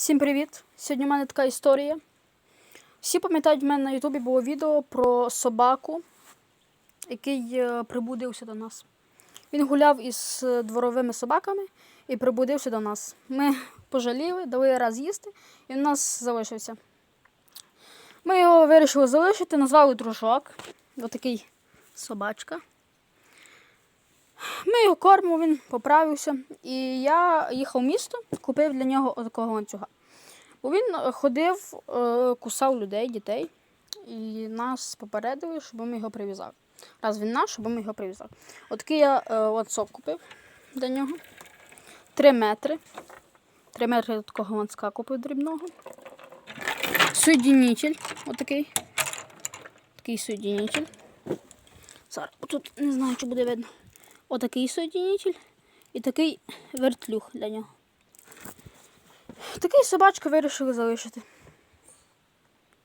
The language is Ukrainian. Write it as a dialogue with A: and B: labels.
A: Всім привіт! Сьогодні в мене така історія. Всі пам'ятають, в мене на Ютубі було відео про собаку, який е, прибудився до нас. Він гуляв із е, дворовими собаками і прибудився до нас. Ми пожаліли, дали раз їсти, і у нас залишився. Ми його вирішили залишити, назвали дружок. Отакий собачка. Його кормимо, він поправився. І я їхав в місто, купив для нього такого ланцюга. Бо він е, ходив, е, кусав людей, дітей, і нас попередили, щоб ми його прив'язали. Раз він наш, щоб ми його прив'язали. Отакий я ланцок купив для нього. Три метри. Три метри такого ланцка купив дрібного. Соєдинитель. Отакий. Такий соєдинитель. Зараз тут не знаю, чи буде видно. Отакий соєдинитель і такий вертлюг для нього. Такий собачка вирішили залишити.